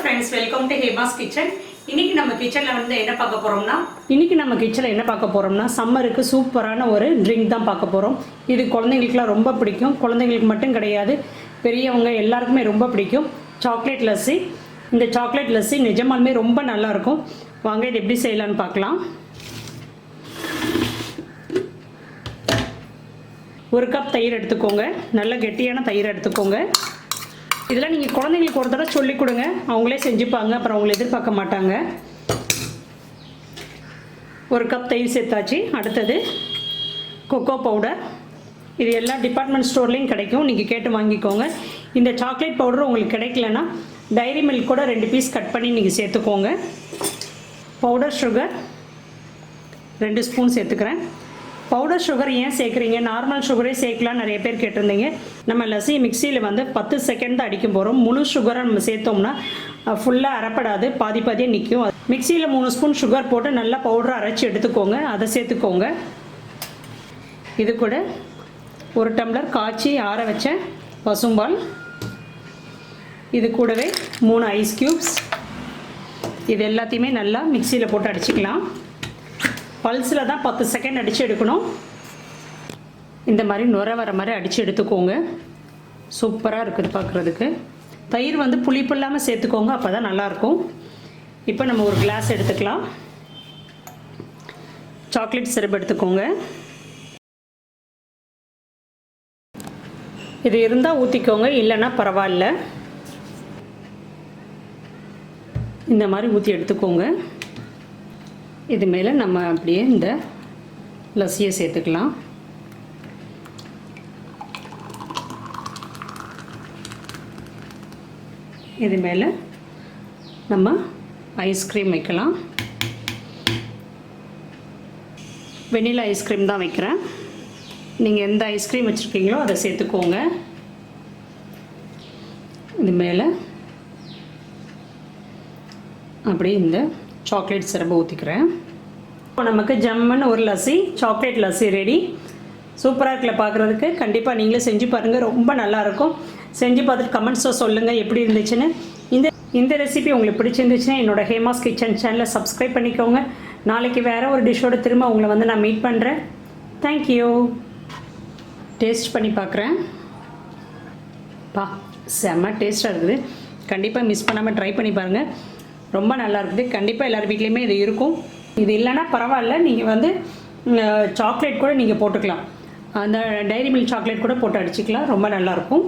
Friends welcome to Hema's kitchen இன்னைக்கு நம்ம கிச்சனில் வந்து என்ன பார்க்க போகிறோம்னா இன்னைக்கு நம்ம கிச்சனில் என்ன பார்க்க போகிறோம்னா சம்மருக்கு சூப்பரான ஒரு ட்ரிங்க் தான் பார்க்க போகிறோம் இது குழந்தைங்களுக்குலாம் ரொம்ப பிடிக்கும். குழந்தைங்களுக்கு மட்டும் கிடையாது பெரியவங்க எல்லாருக்குமே ரொம்ப பிடிக்கும். சாக்லேட் லஸ்ஸி இந்த சாக்லேட் லஸ்ஸி நிஜமாலுமே ரொம்ப நல்லாயிருக்கும். வாங்க இது எப்படி செய்யலாம்னு பார்க்கலாம். ஒரு கப் தயிர் எடுத்துக்கோங்க. நல்ல கெட்டியான தயிர் எடுத்துக்கோங்க. இதெல்லாம் நீங்கள் குழந்தைங்களுக்கு ஒரு தடவை சொல்லிக் கொடுங்க. அவங்களே செஞ்சுப்பாங்க. அப்புறம் அவங்கள எதிர்பார்க்க மாட்டாங்க. ஒரு கப் தயிர் சேர்த்தாச்சு. அடுத்தது கொக்கோ பவுடர் இது எல்லா டிபார்ட்மெண்ட் ஸ்டோர்லேயும் கிடைக்கும். நீங்கள் கேட்டு வாங்கிக்கோங்க. இந்த சாக்லேட் பவுடர் உங்களுக்கு கிடைக்கலனா டைரி மில்க் கூட ரெண்டு பீஸ் கட் பண்ணி நீங்கள் சேர்த்துக்கோங்க. பவுடர் சுகர் ரெண்டு ஸ்பூன் சேர்த்துக்கிறேன். பவுடர் சுகர் ஏன் சேர்க்குறீங்க? நார்மல் சுகரே சேர்க்கலாம் நிறைய பேர் கேட்டிருந்தீங்க. நம்ம லஸ்ஸி மிக்சியில் வந்து பத்து செகண்ட் தான் அடிக்க போகிறோம் முழு சுகரை நம்ம சேர்த்தோம்னா ஃபுல்லாக அரைப்படாது. பாதி பாதியாக நிற்கும் மிக்சியில் மூணு ஸ்பூன் சுகர் போட்டு நல்லா பவுடரை அரைச்சி எடுத்துக்கோங்க. அதை சேர்த்துக்கோங்க. இது கூட ஒரு டம்ளர் காய்ச்சி ஆற வச்ச பசும்பால். இது கூடவே மூணு ஐஸ் க்யூப்ஸ் இது எல்லாத்தையுமே நல்லா மிக்சியில் போட்டு அடிச்சுக்கலாம். பல்ஸில் தான் பத்து செகண்ட் அடித்து எடுக்கணும். இந்த மாதிரி நுர வர மாதிரி அடித்து எடுத்துக்கோங்க. சூப்பராக இருக்குது பார்க்குறதுக்கு தயிர் வந்து புளிப்பு இல்லாமல் சேர்த்துக்கோங்க அப்போ தான் நல்லாயிருக்கும். இப்போ நம்ம ஒரு கிளாஸ் எடுத்துக்கலாம். சாக்லேட் சிரப் எடுத்துக்கோங்க. இது இருந்தால் ஊற்றிக்கோங்க இல்லைன்னா பரவாயில்ல. இந்த மாதிரி ஊற்றி எடுத்துக்கோங்க. இது மேலே நம்ம அப்படியே இந்த லஸ்ஸியை சேர்த்துக்கலாம். இது மேலே நம்ம ஐஸ்கிரீம் வைக்கலாம். வெண்ணிலா ஐஸ்கிரீம் தான் வைக்கிறேன். நீங்கள் எந்த ஐஸ்கிரீம் வச்சுருக்கீங்களோ அதை சேர்த்துக்கோங்க. இது மேலே அப்படியே இந்த சாக்லேட் சிறப்பு ஊற்றிக்கிறேன் இப்போ நமக்கு ஜம்முன்னு ஒரு லஸ்ஸி சாக்லேட் லஸ்ஸி ரெடி சூப்பராக இருக்கல பார்க்குறதுக்கு கண்டிப்பாக நீங்களே செஞ்சு பாருங்கள் ரொம்ப நல்லாயிருக்கும் செஞ்சு பார்த்துட்டு கமெண்ட்ஸில் சொல்லுங்கள் எப்படி இருந்துச்சுன்னு. இந்த இந்த ரெசிபி உங்களுக்கு பிடிச்சிருந்துச்சுன்னா என்னோட ஹேமாஸ் கிச்சன் சேனலை சப்ஸ்கிரைப் பண்ணிக்கோங்க. நாளைக்கு வேறு ஒரு டிஷ்ஷோடு திரும்ப உங்களை வந்து நான் மீட் பண்ணுறேன் தேங்க்யூ டேஸ்ட் பண்ணி பார்க்குறேன் பா செம்ம டேஸ்ட்டாக இருக்குது. கண்டிப்பாக மிஸ் பண்ணாமல் ட்ரை பண்ணி பாருங்கள் ரொம்ப நல்லா இருக்குது கண்டிப்பாக எல்லார் வீட்லேயுமே இது இருக்கும். இது இல்லைன்னா பரவாயில்ல நீங்கள் வந்து சாக்லேட் கூட நீங்கள் போட்டுக்கலாம். அந்த டைரி மில்க் சாக்லேட் கூட போட்டு அடிச்சுக்கலாம். ரொம்ப நல்லாயிருக்கும்